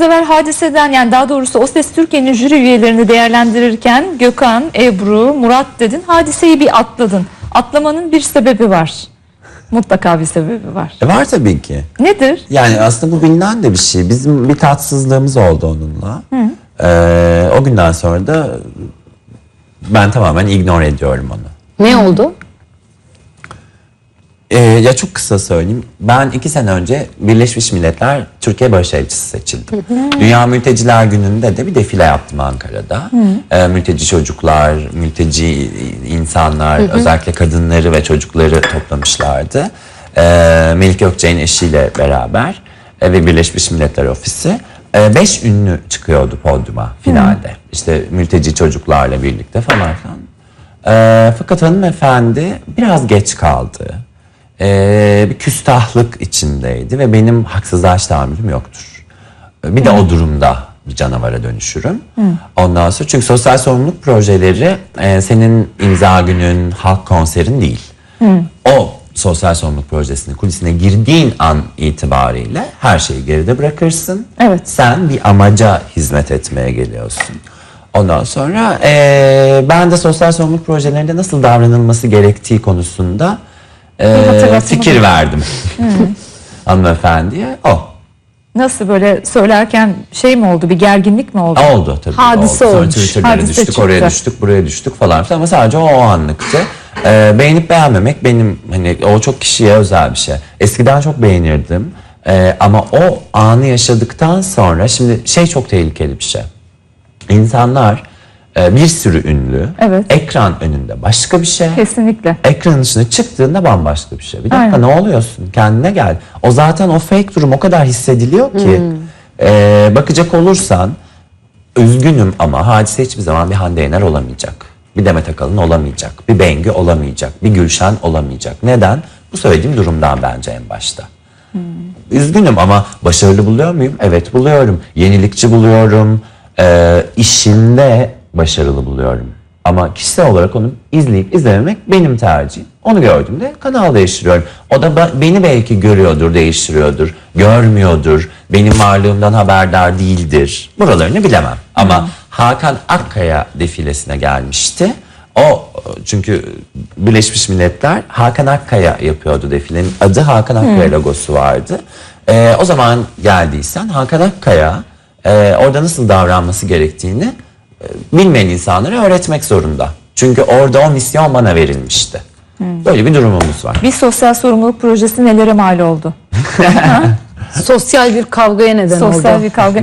evvel hadiseden yani daha doğrusu O Ses Türkiye'nin jüri üyelerini değerlendirirken Gökhan, Ebru, Murat dedin. Hadiseyi bir atladın. Atlamanın bir sebebi var. Mutlaka bir sebebi var. E var tabii ki. Nedir? Yani aslında bu bilinen de bir şey. Bizim bir tatsızlığımız oldu onunla. Ee, o günden sonra da ben tamamen ignore ediyorum onu. Ne oldu? Ee, ya çok kısa söyleyeyim. Ben iki sene önce Birleşmiş Milletler Türkiye Barış Elçisi seçildim. Dünya Mülteciler Günü'nde de bir defile yaptım Ankara'da. Ee, mülteci çocuklar, mülteci insanlar, özellikle kadınları ve çocukları toplamışlardı. Ee, Melik Gökçe'nin eşiyle beraber e, ve Birleşmiş Milletler Ofisi. e, beş ünlü çıkıyordu podyuma finalde. İşte mülteci çocuklarla birlikte falan filan. Ee, fakat hanımefendi biraz geç kaldı. Ee, bir küstahlık içindeydi ve benim haksızlığa tahammülüm yoktur. Ee, Bir de o durumda bir canavara dönüşürüm. Ondan sonra çünkü sosyal sorumluluk projeleri e, senin imza günün, halk konserin değil. O sosyal sorumluluk projesinin kulisine girdiğin an itibariyle her şeyi geride bırakırsın. Evet. Sen bir amaca hizmet etmeye geliyorsun. Ondan sonra eee, ben de sosyal sorumluluk projelerinde nasıl davranılması gerektiği konusunda hatırlatma fikir gibi. verdim hanımefendiye. O. Nasıl böyle söylerken şey mi oldu? Bir gerginlik mi oldu? Oldu tabii. Hadise oldu. Sonra olmuş. Twitter'lara Hadise düştük, çıktı. oraya düştük, buraya düştük falan filan ama sadece o, o anlıktı. Ee, beğenip beğenmemek benim hani o çok kişiye özel bir şey. Eskiden çok beğenirdim. Ee, ama o anı yaşadıktan sonra şimdi şey çok tehlikeli bir şey. İnsanlar e, bir sürü ünlü Evet. ekran önünde başka bir şey. Kesinlikle. Ekranın dışına çıktığında bambaşka bir şey. Bir dakika Aynen. ne oluyorsun? Kendine gel. O zaten o fake durum o kadar hissediliyor ki. Ee, bakacak olursan üzgünüm ama hadise hiçbir zaman bir Hande Yener olamayacak. Bir Demet Akalın olamayacak. Bir Bengü olamayacak. Bir Gülşen olamayacak. Neden? Bu söylediğim durumdan bence en başta. Üzgünüm ama başarılı buluyor muyum? Evet buluyorum. Yenilikçi buluyorum. Ee, işinde başarılı buluyorum. Ama kişisel olarak onu izleyip izlememek benim tercihim. Onu gördüğümde kanal değiştiriyorum. O da beni belki görüyordur, değiştiriyordur. Görmüyordur. Benim varlığımdan haberdar değildir. Buralarını bilemem. Ama Hakan Akkaya defilesine gelmişti. O çünkü Birleşmiş Milletler Hakan Akkaya yapıyordu defilenin. Adı Hakan Akkaya logosu vardı. Ee, o zaman geldiysen Hakan Akkaya e, orada nasıl davranması gerektiğini bilmeyen insanlara öğretmek zorunda. Çünkü orada o misyon bana verilmişti. Böyle bir durumumuz var. Bir sosyal sorumluluk projesi nelere mal oldu? Sosyal bir kavgaya neden Sosyal oldu. bir kavga.